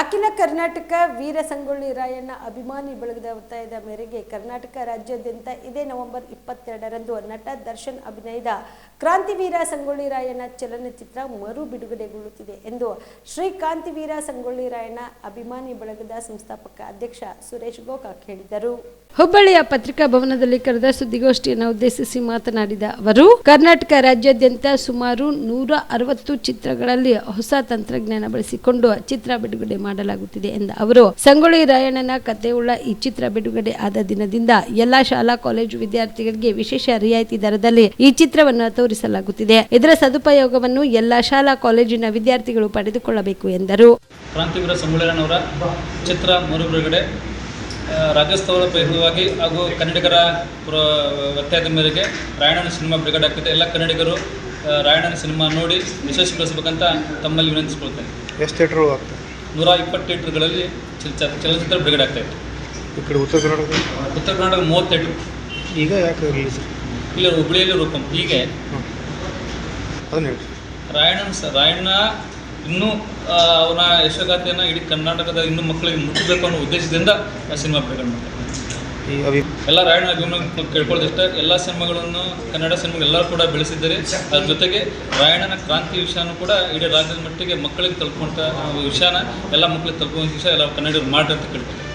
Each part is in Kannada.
ಅಖಿಲ ಕರ್ನಾಟಕ ವೀರ ಸಂಗೊಳ್ಳಿ ರಾಯಣ್ಣ ಅಭಿಮಾನಿ ಬಳಗದ ಒತ್ತಾಯದ ಮೇರೆಗೆ ಕರ್ನಾಟಕ ರಾಜ್ಯಾದ್ಯಂತ ಇದೇ ನವೆಂಬರ್ ಇಪ್ಪತ್ತೆರಡರಂದು ನಟ ದರ್ಶನ್ ಅಭಿನಯದ ಕ್ರಾಂತಿವೀರ ಸಂಗೊಳ್ಳಿ ರಾಯಣ್ಣ ಚಲನಚಿತ್ರ ಮರು ಬಿಡುಗಡೆಗೊಳ್ಳುತ್ತಿದೆ ಎಂದು ಶ್ರೀ ಕಾಂತಿವೀರ ಸಂಗೊಳ್ಳಿ ರಾಯಣ್ಣ ಅಭಿಮಾನಿ ಬಳಗದ ಸಂಸ್ಥಾಪಕ ಅಧ್ಯಕ್ಷ ಸುರೇಶ್ ಗೋಕಾಕ್ ಹೇಳಿದರು. ಹುಬ್ಬಳ್ಳಿಯ ಪತ್ರಿಕಾ ಭವನದಲ್ಲಿ ಕರೆದ ಸುದ್ದಿಗೋಷ್ಠಿಯನ್ನು ಉದ್ದೇಶಿಸಿ ಮಾತನಾಡಿದ ಅವರು, ಕರ್ನಾಟಕ ರಾಜ್ಯಾದ್ಯಂತ ಸುಮಾರು ನೂರ ಅರವತ್ತು ಚಿತ್ರಗಳಲ್ಲಿ ಹೊಸ ತಂತ್ರಜ್ಞಾನ ಬಳಸಿಕೊಂಡು ಚಿತ್ರ ಬಿಡುಗಡೆ ಮಾಡಲಾಗುತ್ತಿದೆ ಎಂದ ಅವರು ಸಂಗೊಳ್ಳಿ ರಾಯಣ್ಣನ ಕಥೆಯುಳ್ಳ ಈ ಚಿತ್ರ ಬಿಡುಗಡೆ ಆದ ದಿನದಿಂದ ಎಲ್ಲಾ ಶಾಲಾ ಕಾಲೇಜು ವಿದ್ಯಾರ್ಥಿಗಳಿಗೆ ವಿಶೇಷ ರಿಯಾಯಿತಿ ದರದಲ್ಲಿ ಈ ಚಿತ್ರವನ್ನು ತೋರಿಸಲಾಗುತ್ತಿದೆ. ಇದರ ಸದುಪಯೋಗವನ್ನು ಎಲ್ಲಾ ಶಾಲಾ ಕಾಲೇಜಿನ ವಿದ್ಯಾರ್ಥಿಗಳು ಪಡೆದುಕೊಳ್ಳಬೇಕು ಎಂದರು. ಕ್ರಾಂತಿವೀರ ಸಂಗೊಳ್ಳಿರಣ್ಣವರ ಚಿತ್ರ ಮರು ಬಿಡುಗಡೆ ರಾಜ್ಯೋತ್ಸವದ ಪ್ರಯುಕ್ತವಾಗಿ ಹಾಗೂ ಕನ್ನಡಿಗರ ಪ್ರ ಒತ್ತಾಯದ ಮೇರೆಗೆ ರಾಯಣ್ಣನ ಸಿನಿಮಾ ಬಿಡುಗಡೆ ಆಗ್ತಿದೆ. ಎಲ್ಲ ಕನ್ನಡಿಗರು ರಾಯಣ್ಣನ ಸಿನಿಮಾ ನೋಡಿ ಯಶಸ್ವಿಗೊಳಿಸಬೇಕಂತ ತಮ್ಮಲ್ಲಿ ವಿನಂತಿಸ್ಕೊಳ್ತೇನೆ. ಎಷ್ಟು ಥಿಯೇಟ್ರ್ ಆಗ್ತದೆ? ನೂರ ಇಪ್ಪತ್ತು ಥಿಯೇಟ್ರ್ಗಳಲ್ಲಿ ಚಲ ಚಲನಚಿತ್ರ ಬಿಡುಗಡೆ ಆಗ್ತಾ ಇತ್ತು. ಈ ಕಡೆ ಉತ್ತರ ಕರ್ನಾಟಕ ಉತ್ತರ ಕರ್ನಾಟಕ ಮೂವತ್ತು ಥಿಯೇಟ್ರ್ ಈಗ ಯಾಕೆ ರಿಲೀಸ್ ಇಲ್ಲ ಹುಬ್ಬಳ್ಳಿಯಲ್ಲಿ ರೂಪಂ. ಹೀಗೆ ಅದನ್ನ ಹೇಳಿ. ರಾಯಣ್ಣನ ಸ ರಾಯಣ್ಣ ಇನ್ನೂ ಅವನ ಯಶೋಗಾಥೆಯನ್ನು ಇಡೀ ಕರ್ನಾಟಕದ ಇನ್ನೂ ಮಕ್ಕಳಿಗೆ ಮುಟ್ಟಬೇಕು ಅನ್ನೋ ಉದ್ದೇಶದಿಂದ ಆ ಸಿನಿಮಾ ಬಿಡುಗಡೆ ಮಾಡ್ತಾರೆ. ಈ ಅಭಿ ಎಲ್ಲ ರಾಯಣ್ಣ ಅಭಿಮಾನ ಕೇಳ್ಕೊಳ್ಳೋದಿಷ್ಟ. ಎಲ್ಲ ಸಿನಿಮಾಗಳನ್ನು, ಕನ್ನಡ ಸಿನಿಮಾ ಎಲ್ಲರೂ ಕೂಡ ಬೆಳೆಸಿದ್ದಾರೆ. ಅದ್ರ ಜೊತೆಗೆ ರಾಯಣ್ಣನ ಕ್ರಾಂತಿ ವಿಷಯನೂ ಕೂಡ ಇಡೀ ರಾಜ್ಯದ ಮಟ್ಟಿಗೆ ಮಕ್ಕಳಿಗೆ ತಲುಪುವಂಥ ವಿಷಯನ ಎಲ್ಲ ಮಕ್ಕಳಿಗೆ ತಲುಪುವಂಥ ವಿಷಯ ಎಲ್ಲ ಕನ್ನಡಿಗರು ಮಾಡ್ರಿ ಅಂತ ಕೇಳ್ಕೊತಾರೆ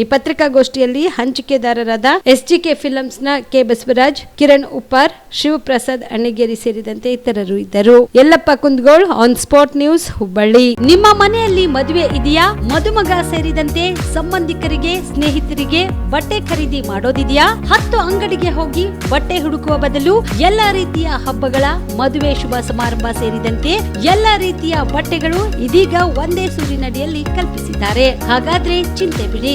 ಈ ಪತ್ರಿಕಾಗೋಷ್ಠಿಯಲ್ಲಿ ಹಂಚಿಕೆದಾರರಾದ ಎಸ್ಜಿಕೆ ಫಿಲಮ್ಸ್ನ ಕೆ ಬಸವರಾಜ್, ಕಿರಣ್ ಉಪ್ಪಾರ್, ಶಿವಪ್ರಸಾದ್ ಅಣ್ಣಗೇರಿ ಸೇರಿದಂತೆ ಇತರರು ಇದ್ದರು. Yellappa Kundagol on spot news Hubballi. ನಿಮ್ಮ ಮನೆಯಲ್ಲಿ ಮದುವೆ ಇದೆಯಾ? ಮದುಮಗ ಸೇರಿದಂತೆ ಸಂಬಂಧಿಕರಿಗೆ, ಸ್ನೇಹಿತರಿಗೆ ಬಟ್ಟೆ ಖರೀದಿ ಮಾಡೋದಿದೆಯಾ? ಹತ್ತು ಅಂಗಡಿಗೆ ಹೋಗಿ ಬಟ್ಟೆ ಹುಡುಕುವ ಬದಲು ಎಲ್ಲ ರೀತಿಯ ಹಬ್ಬಗಳ ಮದುವೆ ಶುಭ ಸಮಾರಂಭ ಸೇರಿದಂತೆ ಎಲ್ಲ ರೀತಿಯ ಬಟ್ಟೆಗಳು ಇದೀಗ ಒಂದೇ ಸೂರಿನಡಿಯಲ್ಲಿ ಕಲ್ಪಿಸಿದ್ದಾರೆ. ಹಾಗಾದ್ರೆ ಚಿಂತೆ ಬಿಡಿ.